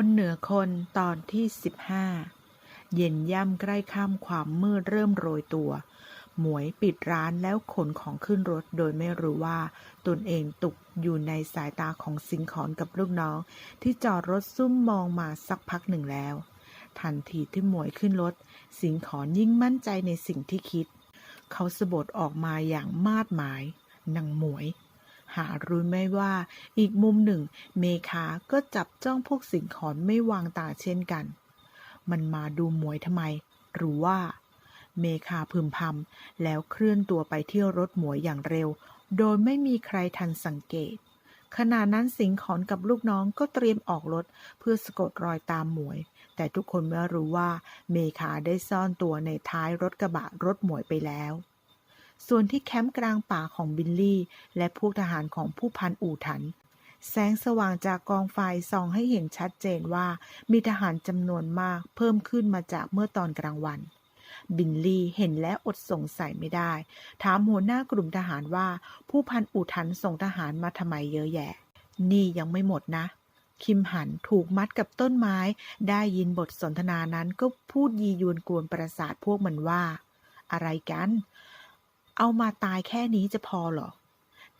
คนเหนือคนตอนที่15เย็นย่ำใกล้ค่ำความมืดเริ่มโรยตัว หมวยปิดร้านแล้วขนของขึ้นรถโดยไม่รู้ว่า ตนเองตกอยู่ในสายตาของสิงขอนกับลูกน้อง ที่จอดรถซุ่มมองมาสักพักหนึ่งแล้ว ทันทีที่หมวยขึ้นรถ สิงขอนยิ่งมั่นใจในสิ่งที่คิด เขาสะบดออกมาอย่างมาดหมายนางหมวย หารู้ไหมว่า อีกมุมหนึ่ง เมคาก็จับจ้องพวกสิงขอนไม่วางตาเช่นกัน มันมาดูหมวยทำไม หรือว่า เมคาพึมพำแล้วเคลื่อนตัวไปเที่ยวรถหมวยอย่างเร็ว โดยไม่มีใครทันสังเกตขณะนั้นสิงขอนกับลูกน้องก็เตรียมออกรถเพื่อสะกดรอยตามหมวย แต่ทุกคนไม่รู้ว่าเมคาได้ซ่อนตัวในท้ายรถกระบะรถหมวยไปแล้ว ส่วนที่แคมป์กลางป่าของบิลลี่ และพวกทหารของผู้พันอู่ถัน แสงสว่างจากกองไฟส่องให้เห็นชัดเจนว่ามีทหารจำนวนมากเพิ่มขึ้นมาจากเมื่อตอนกลางวัน บิลลี่เห็นแล้วอดสงสัยไม่ได้ ถามหัวหน้ากลุ่มทหารว่าผู้พันอู่ถันส่งทหารมาทำไมเยอะแยะ นี่ยังไม่หมดนะคิมหันถูกมัดกับต้นไม้ ได้ยินบทสนทนานั้นก็พูดยียวนกวนประสาทพวกมันว่า อะไรกัน เอามาตายแค่นี้จะพอเหรอ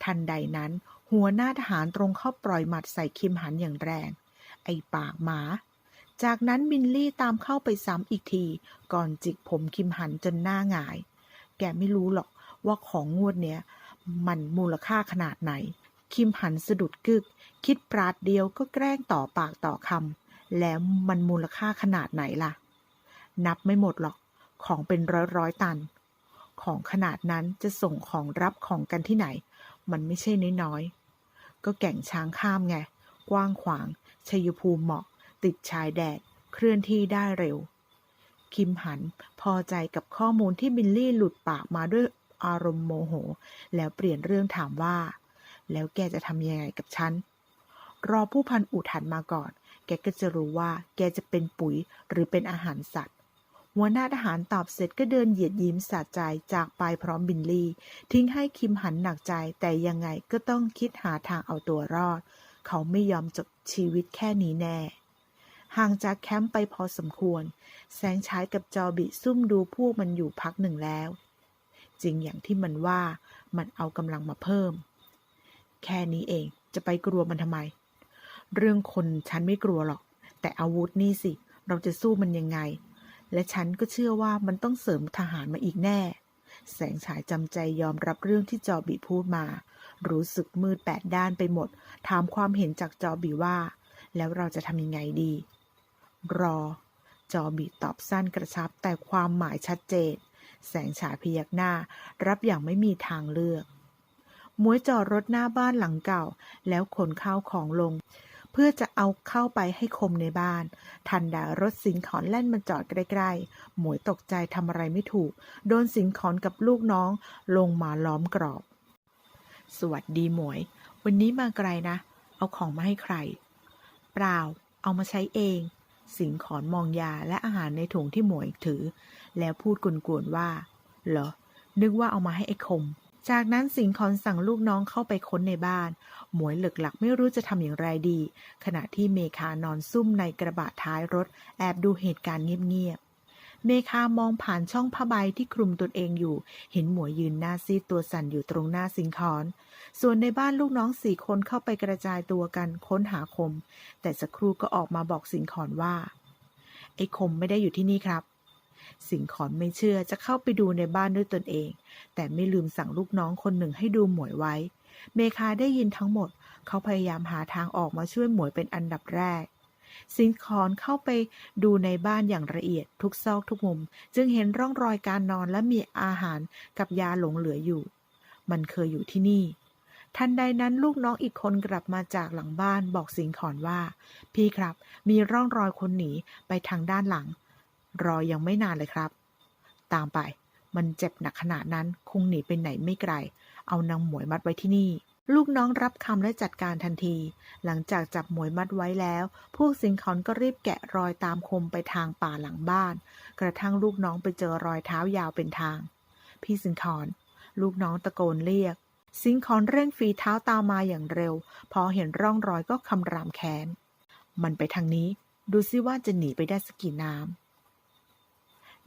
ทันใดนั้น หัวหน้าทหารตรงเข้าปล่อยหมัดใส่คิมหันอย่างแรง ไอ้ปากหมา จากนั้นบินลี่ตามเข้าไปซ้ำอีกที ก่อนจิกผมคิมหันจนหน้าหงาย แกไม่รู้หรอกว่าของงวดเนี้ย มันมูลค่าขนาดไหน คิมหันสะดุดกึก คิดปราดเดียวก็แกล้งต่อปากต่อคำแล้วมันมูลค่าขนาดไหนล่ะ นับไม่หมดหรอกของเป็นร้อยร้อยตัน ของขนาดนั้นจะส่งของรับของกันที่ไหน มันไม่ใช่น้อยๆ ก็แก่งช้างข้ามไง กว้างขวางชัยภูมิเหมาะ ติดชายแดด เคลื่อนที่ได้เร็ว คิมหันพอใจกับข้อมูลที่บิลลี่หลุดปากมาด้วยอารมณ์โมโห แล้วเปลี่ยนเรื่องถามว่า แล้วแกจะทำยังไงกับฉัน รอผู้พันอุทันมาก่อน แกก็จะรู้ว่า แกจะเป็นปุ๋ยหรือเป็นอาหารสัตว์ หัวหน้าทหารตอบเสร็จก็เดินเหยียดยิ้มสะใจจากไปพร้อมบินลี่ ทิ้งให้คิมหันหนักใจแต่ยังไงก็ต้องคิดหาทางเอาตัวรอด เขาไม่ยอมจบชีวิตแค่นี้แน่ ห่างจากแคมป์ไปพอสมควร แสงฉายกับจอบิซุ่มดูพวกมันอยู่พักหนึ่งแล้ว จริงอย่างที่มันว่ามันเอากำลังมาเพิ่ม แค่นี้เองจะไปกลัวมันทำไม เรื่องคนฉันไม่กลัวหรอก แต่อาวุธนี่สิ เราจะสู้มันยังไง และฉันก็เชื่อว่ามันต้องเสริมทหารมาอีกแน่ แสงฉายจำใจยอมรับเรื่องที่จอบีพูดมา รู้สึกมืดแปดด้านไปหมด ถามความเห็นจากจอบีว่า แล้วเราจะทำยังไงดี รอ จอบีตอบสั้นกระชับแต่ความหมายชัดเจน แสงฉายพยักหน้า รับอย่างไม่มีทางเลือกหมวยจอดรถหน้าบ้านหลังเก่า แล้วขนข้าวของลง พื่อจะเอาเข้าไปให้คมในบ้าน ทันดารถสิงขอนแล่นมาจอดใกล้ๆ หมวยตกใจทำอะไรไม่ถูก โดนสิงขอนกับลูกน้องลงมาล้อมกรอบ สวัสดีหมวย วันนี้มาไกลนะ เอาของมาให้ใคร เปล่า เอามาใช้เอง สิงขอนมองยาและอาหารในถุงที่หมวยถือ แล้วพูดกวนๆว่า เหรอ นึกว่าเอามาให้ไอ้คม จากนั้นสิงขอนสั่งลูกน้องเข้าไปค้นในบ้าน หมวยเหลึกหลักไม่รู้จะทำอย่างไรดี ขณะที่เมคานอนซุ่มในกระบะท้ายรถ แอบดูเหตุการณ์เงียบๆ เมคามองผ่านช่องผ้าใบที่คลุมตนเองอยู่ เห็นหมวยยืนหน้าซีดตัวสั่นอยู่ตรงหน้าสิงขอน ส่วนในบ้านลูกน้องสี่คนเข้าไปกระจายตัวกันค้นหาคม แต่สักครู่ก็ออกมาบอกสิงขอนว่าไอ้คมไม่ได้อยู่ที่นี่ครับ สิงขอนไม่เชื่อจะเข้าไปดูในบ้านด้วยตนเอง แต่ไม่ลืมสั่งลูกน้องคนหนึ่งให้ดูหมวยไว้ เมคาได้ยินทั้งหมด เขาพยายามหาทางออกมาช่วยหมวยเป็นอันดับแรก สิงขอนเข้าไปดูในบ้านอย่างละเอียด ทุกซอกทุกมุม จึงเห็นร่องรอยการนอนและมีอาหารกับยาหลงเหลืออยู่ มันเคยอยู่ที่นี่ทันใดนั้นลูกน้องอีกคนกลับมาจากหลังบ้านบอกสิงขอนว่า พี่ครับ มีร่องรอยคนหนีไปทางด้านหลัง รอยังไม่นานเลยครับ ตามไป มันเจ็บหนักขนาดนั้นคงหนีไปไหนไม่ไกล เอานางหมวยมัดไว้ที่นี่ ลูกน้องรับคำและจัดการทันที หลังจากจับหมวยมัดไว้แล้ว พวกสิงขอนก็รีบแกะรอยตามคมไปทางป่าหลังบ้าน กระทั่งลูกน้องไปเจอรอยเท้ายาวเป็นทาง พี่สิงขอนลูกน้องตะโกนเรียกสิงขอนเร่งฝีเท้าตามมาอย่างเร็ว พอเห็นร่องรอยก็คำรามแค้น มันไปทางนี้ ดูซิว่าจะหนีไปได้สักกี่น้ำ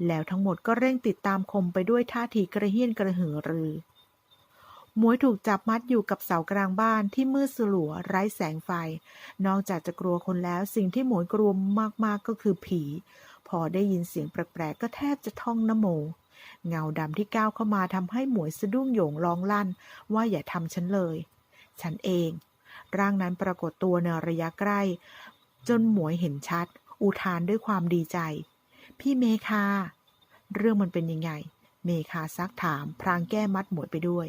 แล้วทั้งหมดก็เร่งติดตามคมไปด้วยท่าทีกระเฮี้ยนกระหือรือ หมวยถูกจับมัดอยู่กับเสากลางบ้านที่มืดสลัวไร้แสงไฟ นอกจากจะกลัวคนแล้วสิ่งที่หมวยกลัวมากๆก็คือผี พอได้ยินเสียงแปลกๆก็แทบจะท่องนโม เงาดำที่ก้าวเข้ามาทำให้หมวยสะดุ้งโยงร้องลั่น ว่าอย่าทำฉันเลย ฉันเอง ร่างนั้นปรากฏตัวในระยะใกล้ จนหมวยเห็นชัด อุทานด้วยความดีใจ พี่เมคา เรื่องมันเป็นยังไง เมคาซักถาม พรางแก้มัดหมวยไปด้วย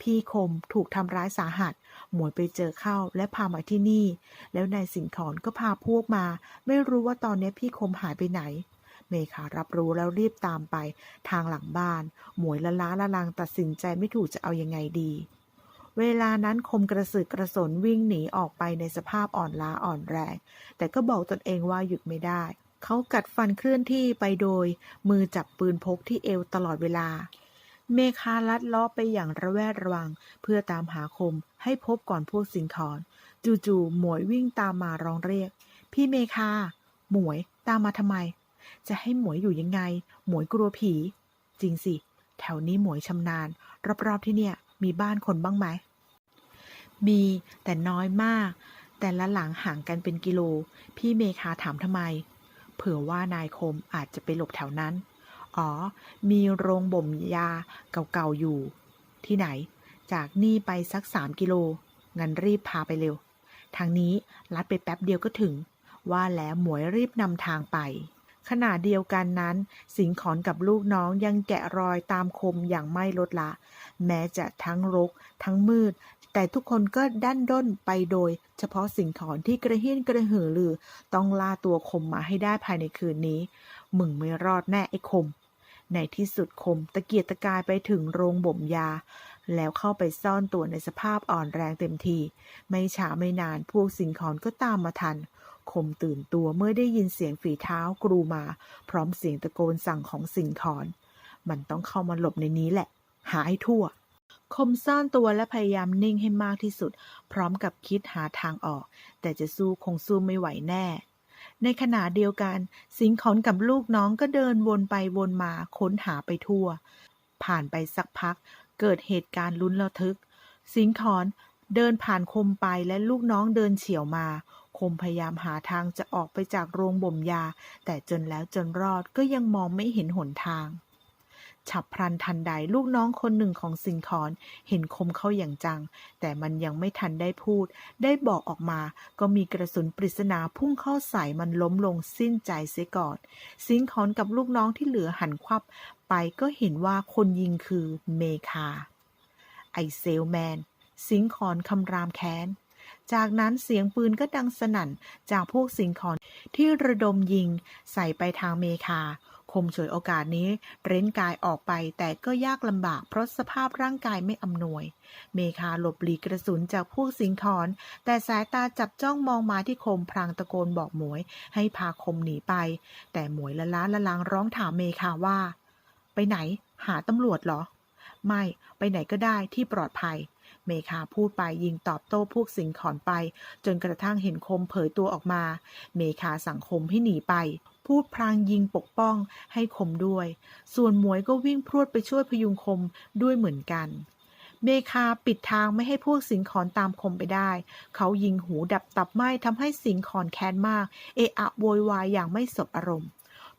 พี่คมถูกทำร้ายสาหัส หมวยไปเจอเข้าและพามาที่นี่ แล้วนายสิงขอนก็พาพวกมา ไม่รู้ว่าตอนนี้พี่คมหายไปไหน เมคารับรู้แล้วรีบตามไป ทางหลังบ้าน หมวยละล้าละลังตัดสินใจไม่ถูกจะเอายังไงดีเวลานั้นคมกระสือกระสนวิ่งหนีออกไปในสภาพอ่อนล้าอ่อนแรง แต่ก็บอกตนเองว่าหยุดไม่ได้ เขากัดฟันเคลื่อนที่ไปโดย มือจับปืนพกที่เอวตลอดเวลา เมคาลัดล้อไปอย่างระแวดระวัง เพื่อตามหาคมให้พบก่อนพวกสิงขอนจู่ๆหมวยวิ่งตามมาร้องเรียก พี่เมคา หมวยตามมาทำไม จะให้หมวยอยู่ยังไง หมวยกลัวผี จริงสิ แถวนี้หมวยชำนาญ รอบๆที่เนี่ย มีบ้านคนบ้างไหม มีแต่น้อยมาก แต่ละหลังห่างกันเป็นกิโล พี่เมคาถามทำไม เผื่อว่านายคมอาจจะไปหลบแถวนั้น อ๋อ มีโรงบ่มยาเก่าๆอยู่ ที่ไหน จากนี่ไปสักสามกิโล งั้นรีบพาไปเร็ว ทางนี้ลัดไปแป๊บเดียวก็ถึง ว่าแล้วหมวยรีบนำทางไป ขณะเดียวกันนั้น สิงขอนกับลูกน้องยังแกะรอยตามคมอย่างไม่ลดละ แม้จะทั้งรก ทั้งมืด แต่ทุกคนก็ดันด้นไปโดย เฉพาะสิงขอนที่กระเฮี้ยนกระหือรือ ต้องล่าตัวคมมาให้ได้ภายในคืนนี้ มึงไม่รอดแน่ไอ้คม ในที่สุดคมตะเกียกตะกายไปถึงโรงบ่มยาแล้วเข้าไปซ่อนตัวในสภาพอ่อนแรงเต็มที ไม่ช้าไม่นานพวกสิงขอนก็ตามมาทัน คมตื่นตัวเมื่อได้ยินเสียงฝีเท้ากรูมา พร้อมเสียงตะโกนสั่งของสิงขอนมันต้องเข้ามาหลบในนี้แหละ หาให้ทั่ว คมซ่อนตัวและพยายามนิ่งให้มากที่สุด พร้อมกับคิดหาทางออก แต่จะสู้คงสู้ไม่ไหวแน่ ในขณะเดียวกัน สิงขอนกับลูกน้องก็เดินวนไปวนมาค้นหาไปทั่ว ผ่านไปสักพัก เกิดเหตุการณ์ลุ้นระทึก สิงขอนเดินผ่านคมไปและลูกน้องเดินเฉียวมา คมพยายามหาทางจะออกไปจากโรงบ่มยา แต่จนแล้วจนรอดก็ยังมองไม่เห็นหนทาง ฉับพลันทันใดลูกน้องคนหนึ่งของสิงขอนเห็นคมเข้าอย่างจัง แต่มันยังไม่ทันได้พูด ได้บอกออกมา ก็มีกระสุนปริศนาพุ่งเข้าใส่มันล้มลงสิ้นใจเสียก่อน สิงขอนกับลูกน้องที่เหลือหันควับ ไปก็เห็นว่าคนยิงคือเมคา ไอเซลแมน สิงขอนคำรามแค้น จากนั้นเสียงปืนก็ดังสนั่นจากพวกสิงขอนที่ระดมยิงใส่ไปทางเมคา คมฉวยโอกาสนี้ เร้นกายออกไปแต่ก็ยากลำบากเพราะสภาพร่างกายไม่อำนวย เมคาหลบหลีกกระสุนจากพวกสิงขอนแต่สายตาจับจ้องมองมาที่คมพรางตะโกนบอกหมวย ให้พาคมหนีไป แต่หมวยละล้าละลางร้องถามเมคาว่า ไปไหน หาตำรวจเหรอ ไม่ ไปไหนก็ได้ที่ปลอดภัย เมคาพูดไปยิงตอบโต้พวกสิงขอนไป จนกระทั่งเห็นคมเผยตัวออกมา เมคาสั่งคมให้หนีไป พูดพลางยิงปกป้องให้คมด้วย ส่วนหมวยก็วิ่งพรวดไปช่วยพยุงคมด้วยเหมือนกันเมคาปิดทางไม่ให้พวกสิงขอนตามคมไปได้ เขายิงหูดับตับไหม้ทำให้สิงขอนแค้นมาก เอะอะโวยวายอย่างไม่สบอารมณ์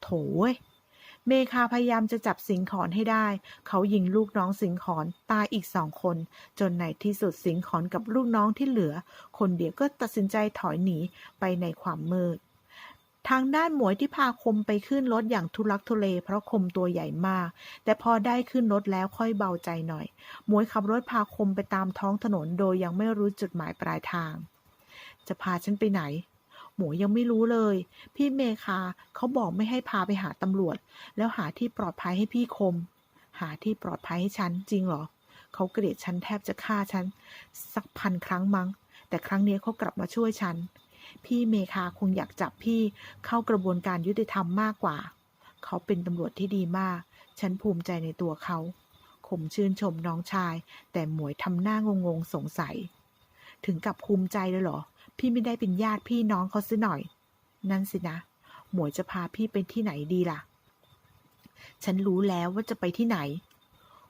โถย เมคาพยายามจะจับสิงขอนให้ได้ เขายิงลูกน้องสิงขอนตายอีกสองคน จนในที่สุดสิงขอนกับลูกน้องที่เหลือ คนเดียวก็ตัดสินใจถอยหนีไปในความมืดทางด้านหมวยที่พาคมไปขึ้นรถอย่างทุลักทุเล เพราะคมตัวใหญ่มาก แต่พอได้ขึ้นรถแล้วค่อยเบาใจหน่อย หมวยขับรถพาคมไปตามท้องถนนโดยยังไม่รู้จุดหมายปลายทาง จะพาฉันไปไหน หมวยยังไม่รู้เลย พี่เมคาเขาบอกไม่ให้พาไปหาตำรวจ แล้วหาที่ปลอดภัยให้พี่คม หาที่ปลอดภัยให้ฉันจริงเหรอเขาเกลียดฉันแทบจะฆ่าฉัน สักพันครั้งมั้ง แต่ครั้งนี้เขากลับมาช่วยฉัน พี่เมคาคงอยากจับพี่เข้ากระบวนการยุติธรรมมากกว่า เขาเป็นตำรวจที่ดีมาก ฉันภูมิใจในตัวเขาขมชื่นชมน้องชาย แต่หมวยทำหน้างงๆสงสัย ถึงกับภูมิใจเลยเหรอ พี่ไม่ได้เป็นญาติพี่น้องเขาซะหน่อย นั่นสินะ หมวยจะพาพี่ไปที่ไหนดีล่ะ ฉันรู้แล้วว่าจะไปที่ไหน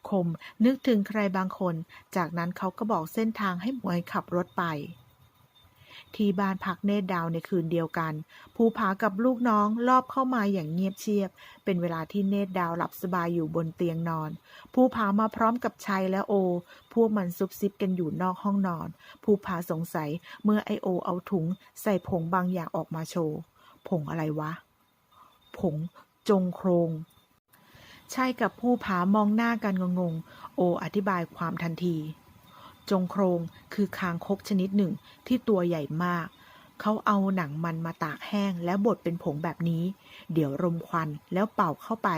คมนึกถึงใครบางคน จากนั้นเขาก็บอกเส้นทางให้หมวยขับรถไป ที่บ้านพักเนตรดาวในคืนเดียวกัน ภูผากับลูกน้องลอบเข้ามาอย่างเงียบเชียบ เป็นเวลาที่เนตรดาวหลับสบายอยู่บนเตียงนอน ภูผามาพร้อมกับชัยและโอ พวกมันซุบซิบกันอยู่นอกห้องนอน ภูผาสงสัยเมื่อไอโอเอาถุงใส่ผงบางอย่างออกมาโชว์ ผงอะไรวะ ผงจงโครงใช่กับผู้ผามองหน้ากันงงๆ โออธิบายความทันที จงโครงคือคางคกชนิดหนึ่งที่ตัวใหญ่มาก เขาเอาหนังมันมาตากแห้งแล้วบดเป็นผงแบบนี้ เดี๋ยวรมควันแล้วเป่าเข้าไป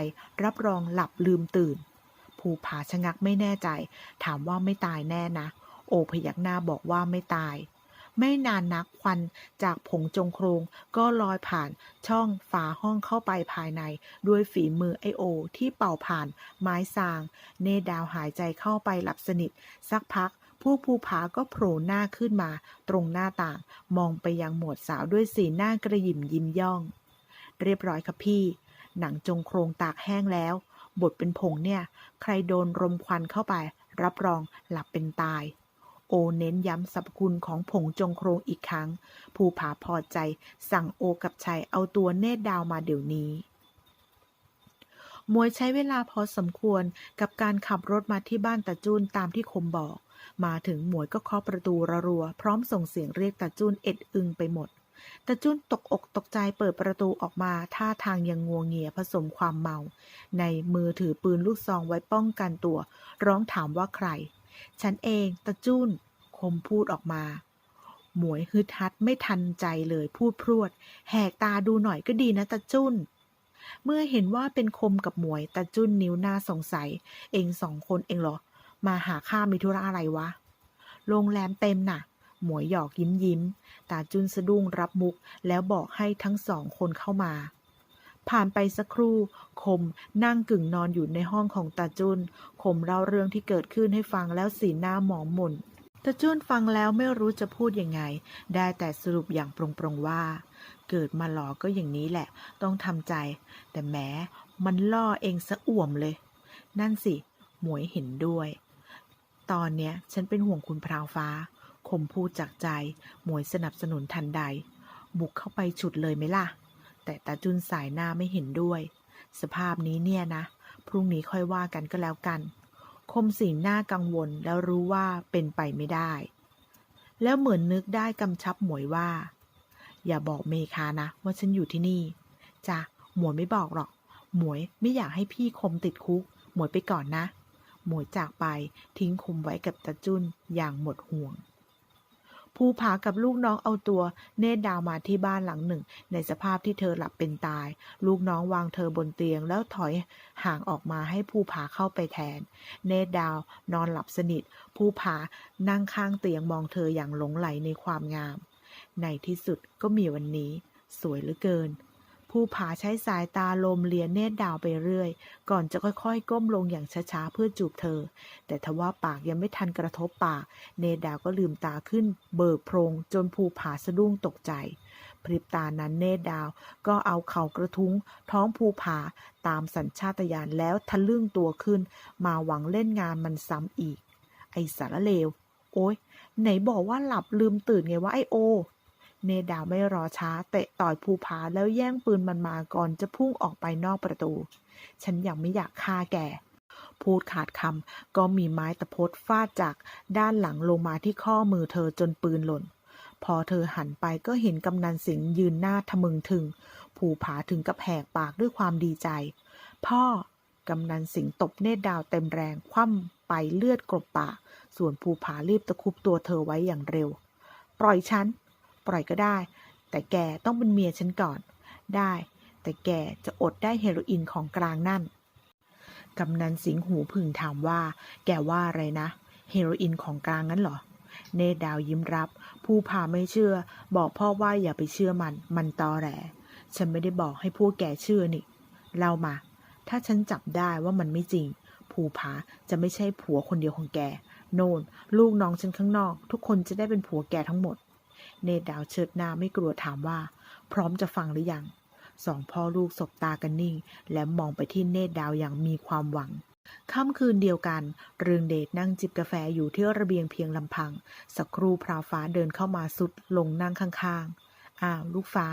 รับรองหลับลืมตื่น ภูผาชะงักไม่แน่ใจ ถามว่าไม่ตายแน่นะ โอพยักหน้าบอกว่าไม่ตาย ไม่นานนักควันจากผงจงโครงก็ลอยผ่านช่องฝาห้องเข้าไปภายใน ด้วยฝีมือไอโอ ที่เป่าผ่านไม้สาง เนดาวหายใจเข้าไปหลับสนิท สักพัก ผู้ภูผาก็โผล่หน้าขึ้นมา ตรงหน้าต่าง มองไปยังหมวดสาวด้วยสีหน้ากระยิมยิ้มย่อง เรียบร้อยครับพี่ หนังจงโครงตากแห้งแล้วบดเป็นผงเนี่ย ใครโดนรมควันเข้าไป รับรองหลับเป็นตาย โอเน้นย้ำสรรพคุณของผงจงโครงอีกครั้ง ภูผาพอใจ สั่งโอกับชัยเอาตัวเนตรดาวมาเดี๋ยวนี้มวยใช้เวลาพอสมควรกับการขับรถมาที่บ้านตาจุนตามที่คมบอก มาถึงหมวยก็เคาะประตูรัวๆพร้อมส่งเสียงเรียกตาจุนเอ็ดอึงไปหมดตาจุนตกอกตกใจเปิดประตูออกมาท่าทางยังงัวเงียผสมความเมา ในมือถือปืนลูกซองไว้ป้องกันตัว ร้องถามว่าใคร ฉันเองตาจุนคมพูดออกมา หมวยฮึดฮัดไม่ทันใจเลยพูดพรวด แหกตาดูหน่อยก็ดีนะตาจุนเมื่อเห็นว่าเป็นคมกับหมวยตาจุนนิ้วหน้าสงสัย เองสองคนเองเหรอ มาหาข้ามีธุระอะไรวะ โรงแรมเต็มน่ะ หมวยหยอกยิ้มยิ้ม ตาจุนสะดุ้งรับมุก แล้วบอกให้ทั้งสองคนเข้ามา ผ่านไปสักครู่ คมนั่งกึ่งนอนอยู่ในห้องของตาจุน คมเล่าเรื่องที่เกิดขึ้นให้ฟังแล้วสีหน้าหมองหม่นตาจุนฟังแล้วไม่รู้จะพูดยังไง ได้แต่สรุปอย่างปรงๆว่า เกิดมาหลอก็อย่างนี้แหละ ต้องทำใจ แต่แหม้มันล่อเองสะอ่วมเลย นั่นสิ หมวยเห็นด้วย ตอนเนี้ยฉันเป็นห่วงคุณพราวฟ้าคมพูดจากใจ หมวยสนับสนุนทันใด บุกเข้าไปฉุดเลยไหมล่ะ แต่ตาจุนสายหน้าไม่เห็นด้วย สภาพนี้เนี่ยนะ พรุ่งนี้ค่อยว่ากันก็แล้วกัน คมสีหน้ากังวลแล้วรู้ว่าเป็นไปไม่ได้ แล้วเหมือนนึกได้กำชับหมวยว่า อย่าบอกเมคานะ ว่าฉันอยู่ที่นี่จ้ะหมวยไม่บอกหรอก หมวยไม่อยากให้พี่คมติดคุก หมวยไปก่อนนะ หมวยจากไปทิ้งคุมไว้กับตาจุนอย่างหมดห่วง ภูผากับลูกน้องเอาตัว เนตรดาวมาที่บ้านหลังหนึ่ง ในสภาพที่เธอหลับเป็นตาย ลูกน้องวางเธอบนเตียงแล้วถอยห่างออกมาให้ภูผาเข้าไปแทน เนตรดาวนอนหลับสนิท ภูผานั่งข้างเตียงมองเธออย่างหลงไหลในความงาม ในที่สุดก็มีวันนี้ สวยเหลือเกิน ภูผาใช้สายตาลมเลียเนตรดาวไปเรื่อย ก่อนจะค่อยๆ ก้มลงอย่างช้าๆ เพื่อจูบเธอ แต่ทว่าปากยังไม่ทันกระทบปาก เนตรดาวก็ลืมตาขึ้น เบิกโพรงจนภูผาสะดุ้งตกใจ พริบตานั้นเนตรดาวก็เอาเข่ากระทุ้ง ท้องภูผาตามสัญชาตญาณแล้วทะลึ่งตัวขึ้น มาหวังเล่นงานมันซ้ำอีก ไอสารเลว โอ๊ยไหนบอกว่าหลับลืมตื่นไงวะไอโอ เนดาวไม่รอช้า เตะต่อยภูผาแล้วแย่งปืนมันมาก่อนจะพุ่งออกไปนอกประตู ฉันยังไม่อยากฆ่าแกพูดขาดคำก็มีไม้ตะพดฟาดจากด้านหลังลงมาที่ข้อมือเธอจนปืนหล่น พอเธอหันไปก็เห็นกำนันสิงห์ยืนหน้าทะมึงถึง ภูผาถึงกับแหกปากด้วยความดีใจ พ่อกำนันสิงห์ตบเนตรดาวเต็มแรงคว่ำไปเลือดกลบปาก ส่วนภูผารีบตะคุบตัวเธอไว้อย่างเร็ว ปล่อยฉัน ปล่อยก็ได้ แต่แกต้องเป็นเมียฉันก่อน ได้ แต่แกจะอดได้เฮโรอีนของกลางนั่นกำนันสิงห์หูผึ่งถามว่า แกว่าอะไรนะ เฮโรอีนของกลางงั้นเหรอ เนตดาวยิ้มรับ ผู้พาไม่เชื่อ บอกพ่อว่าอย่าไปเชื่อมัน มันตอแหลฉันไม่ได้บอกให้พวกแกเชื่อนี่เล่ามา ถ้าฉันจับได้ว่ามันไม่จริง ภูผาจะไม่ใช่ผัวคนเดียวของแก โนน ลูกน้องฉันข้างนอก ทุกคนจะได้เป็นผัวแกทั้งหมด เนตรดาวเชิดหน้าไม่กลัวถามว่า พร้อมจะฟังหรือยังสองพ่อลูกสบตากันนิ่ง และมองไปที่เนตรดาวอย่างมีความหวังค่ำคืนเดียวกัน เรืองเดชนั่งจิบกาแฟอยู่ที่ระเบียงเพียงลำพัง สักครู่พราวฟ้าเดินเข้ามาสุดลงนั่งข้างๆ อ้าว ลูกฟ้า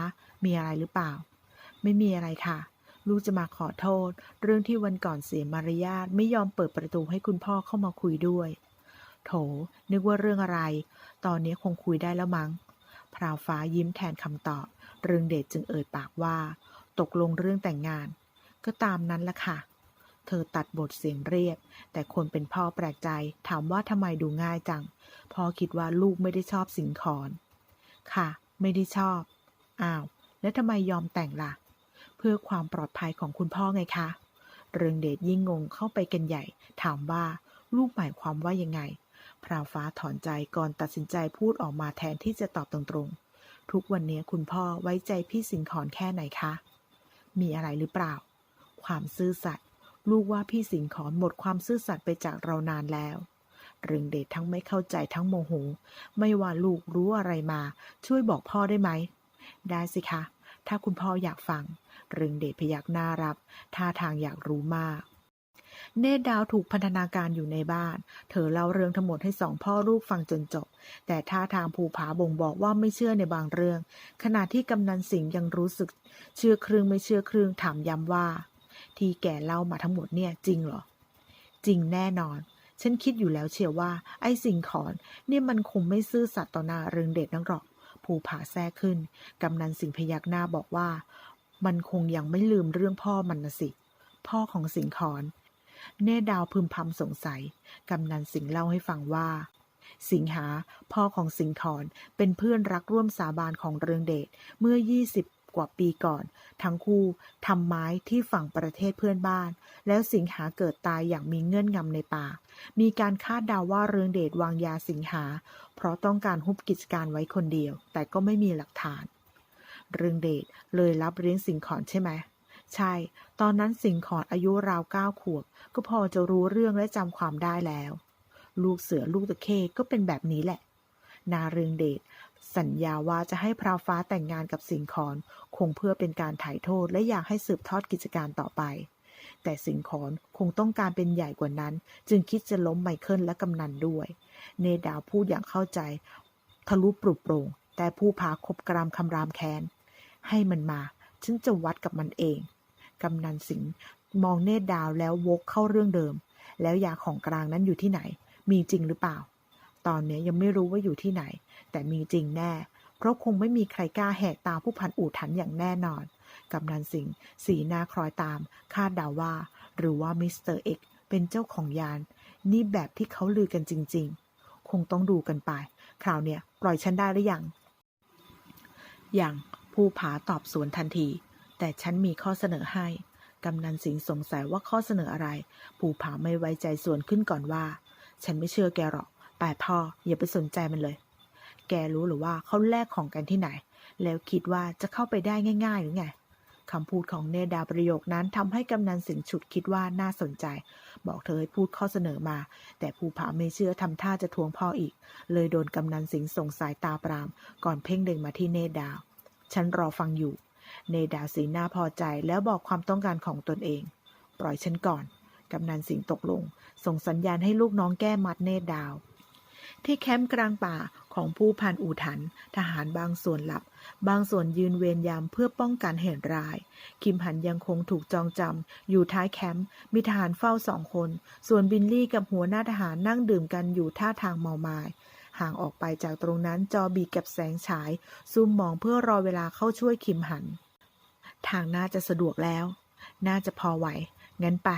มีอะไรหรือเปล่า ไม่มีอะไรค่ะ ลูกจะมาขอโทษ เรื่องที่วันก่อนเสียมารยาทไม่ยอมเปิดประตูให้คุณพ่อเข้ามาคุยด้วย โถ นึกว่าเรื่องอะไร ตอนนี้คงคุยได้แล้วมั้ง พราวฟ้ายิ้มแทนคำตอบ เรืองเดชจึงเอ่ยปากว่า ตกลงเรื่องแต่งงาน ก็ตามนั้นละค่ะ เธอตัดบทเสียงเรียบ แต่คนเป็นพ่อแปลกใจ ถามว่าทำไมดูง่ายจัง พ่อคิดว่าลูกไม่ได้ชอบสิงขอนค่ะ ไม่ได้ชอบ อ้าว แล้วทำไมยอมแต่งล่ะ เพื่อความปลอดภัยของคุณพ่อไงคะ เรืองเดชยิ่งงงเข้าไปกันใหญ่ ถามว่าลูกหมายความว่ายังไง พราวฟ้าถอนใจก่อนตัดสินใจพูดออกมาแทนที่จะตอบตรงๆ ทุกวันนี้คุณพ่อไว้ใจพี่สิงขอนแค่ไหนคะ มีอะไรหรือเปล่า ความซื่อสัตย์ลูกว่าพี่สิงขอนหมดความซื่อสัตย์ไปจากเรานานแล้ว เรืองเดชทั้งไม่เข้าใจทั้งโมโห ไม่ว่าลูกรู้อะไรมา ช่วยบอกพ่อได้ไหม ได้สิคะ ถ้าคุณพ่ออยากฟัง เรืองเดชพยักหน้ารับท่าทางอยากรู้มาก เนตรดาวถูกพันธนาการอยู่ในบ้าน เธอเล่าเรื่องทั้งหมดให้สองพ่อลูกฟังจนจบ แต่ท่าทางภูผาบ่งบอกว่าไม่เชื่อในบางเรื่อง ขณะที่กำนันสิงห์ยังรู้สึก เชื่อครึ่งไม่เชื่อครึ่งถามย้ำว่า ที่แกเล่ามาทั้งหมดเนี่ยจริงเหรอ จริงแน่นอนฉันคิดอยู่แล้วเชียวว่า ไอ้สิงขอนเนี่ยมันคงไม่ซื่อสัตย์ต่อหน้าเรืองเดชนักหรอก ภูผาแทรกขึ้น กำนันสิงห์พยักหน้าบอกว่า มันคงยังไม่ลืมเรื่องพ่อมันนะสิ พ่อของสิงขอน เนตรดาวพึมพำสงสัย กำนันสิงห์เล่าให้ฟังว่า สิงหา พ่อของสิงขอนเป็นเพื่อนรักร่วมสาบานของเรืองเดชเมื่อ 20 กว่าปีก่อน ทั้งคู่ทำไม้ที่ฝั่งประเทศเพื่อนบ้าน แล้วสิงหาเกิดตายอย่างมีเงื่อนงำในป่า มีการคาดเดาว่าเรืองเดชวางยาสิงหา เพราะต้องการฮุบกิจการไว้คนเดียว แต่ก็ไม่มีหลักฐาน เรืองเดชเลยรับเลี้ยงสิงขอนใช่ไหม ใช่ ตอนนั้นสิงขอนอายุราวเก้าขวบ ก็พอจะรู้เรื่องและจำความได้แล้ว ลูกเสือลูกตะเคก็เป็นแบบนี้แหละ นาเรืองเดชสัญญาว่าจะให้พราวฟ้าแต่งงานกับสิงขอนคงเพื่อเป็นการถ่ายโทษและอยากให้สืบทอดกิจการต่อไป แต่สิงขอนคงต้องการเป็นใหญ่กว่านั้น จึงคิดจะล้มไมเคิลและกำนันด้วย เนดาวพูดอย่างเข้าใจ ทะลุปลุโปร่งแต่ผู้พาคบกรามคำรามแค้นให้มันมา ฉันจะวัดกับมันเอง กำนันสิงห์มองเนตรดาวแล้ววกเข้าเรื่องเดิม แล้วยาของกลางนั้นอยู่ที่ไหน มีจริงหรือเปล่า ตอนนี้ยังไม่รู้ว่าอยู่ที่ไหน แต่มีจริงแน่ เพราะคงไม่มีใครกล้าแหกตาผู้พันอู่ถันอย่างแน่นอนกำนันสิงห์สีหน้าคล้อยตาม คาดเดาว่า หรือว่ามิสเตอร์เอกเป็นเจ้าของยาน นี่แบบที่เขาลือกันจริง ๆ คงต้องดูกันไป คราวเนี้ยปล่อยฉันได้หรือยังอย่างผู้ผาตอบสวนทันที แต่ฉันมีข้อเสนอให้ กำนันสิงห์สงสัยว่าข้อเสนออะไรผู้ผาไม่ไว้ใจส่วนขึ้นก่อนว่า ฉันไม่เชื่อแกหรอกแปดพ่ออย่าไปสนใจมันเลย แกรู้หรือว่าเขาแลกของกันที่ไหน แล้วคิดว่าจะเข้าไปได้ง่ายๆหรือไงคำพูดของเนดาประโยคนั้นทำให้กำนันสิงฉุดคิดว่าน่าสนใจ บอกเธอให้พูดข้อเสนอมา แต่ภูผาไม่เชื่อทำท่าจะทวงพ่ออีก เลยโดนกำนันสิงส่งสายตาปราม ก่อนเพ่งเด็งมาที่เนดาวฉันรอฟังอยู่ เนดาสีหน้าพอใจแล้วบอกความต้องการของตนเอง ปล่อยฉันก่อน กำนันสิงตกลง ส่งสัญญาณให้ลูกน้องแก้มัดเนดาว ที่แคมป์กลางป่าของผู้พันอูถัน ทหารบางส่วนหลับ บางส่วนยืนเวรยามเพื่อป้องกันเหตุร้าย คิมหันยังคงถูกจองจำอยู่ท้ายแคมป์มีทหารเฝ้าสองคน ส่วนบินลี่กับหัวหน้าทหารนั่งดื่มกันอยู่ท่าทางเมามาย ห่างออกไปจากตรงนั้นจอบีกับแสงฉายซุ่มมองเพื่อรอเวลาเข้าช่วยคิมหัน ทางน่าจะสะดวกแล้ว น่าจะพอไหว งั้นปะ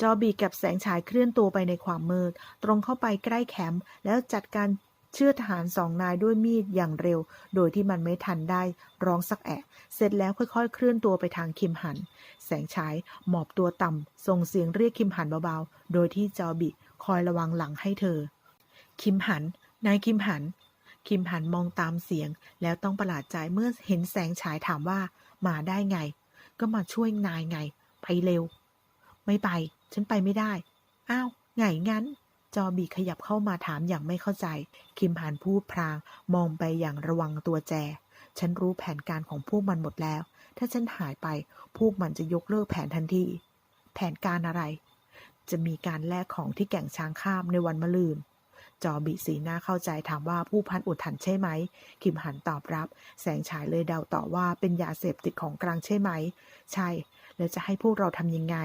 จอบีกับแสงฉายเคลื่อนตัวไปในความมืด ตรงเข้าไปใกล้แคมป์แล้วจัดการเชื่อทหารสองนายด้วยมีดอย่างเร็ว โดยที่มันไม่ทันได้ร้องสักแอะเสร็จแล้วค่อยๆ เคลื่อนตัวไปทางคิมหัน แสงฉายหมอบตัวต่ำส่งเสียงเรียกคิมหันเบาๆ โดยที่จอบีคอยระวังหลังให้เธอ คิมหัน นายคิมหัน คิมหันมองตามเสียง แล้วต้องประหลาดใจเมื่อเห็นแสงฉายถามว่า มาได้ไง ก็มาช่วยนายไง ไปเร็ว ไม่ไป ฉันไปไม่ได้ อ้าว ไงงั้น จอบีขยับเข้ามาถามอย่างไม่เข้าใจ คิมหันพูดพราง มองไปอย่างระวังตัวแจ ฉันรู้แผนการของพวกมันหมดแล้ว ถ้าฉันหายไป พวกมันจะยกเลิกแผนทันที แผนการอะไร จะมีการแลกของที่แก่งช้างข้ามในวันมะรืน จอบิสีหน้าเข้าใจถามว่าผู้พันอุดถันใช่ไหม คิมหันตอบรับ แสงฉายเลยเดาต่อว่าเป็นยาเสพติดของกลางใช่ไหม ใช่ แล้วจะให้พวกเราทำยังไง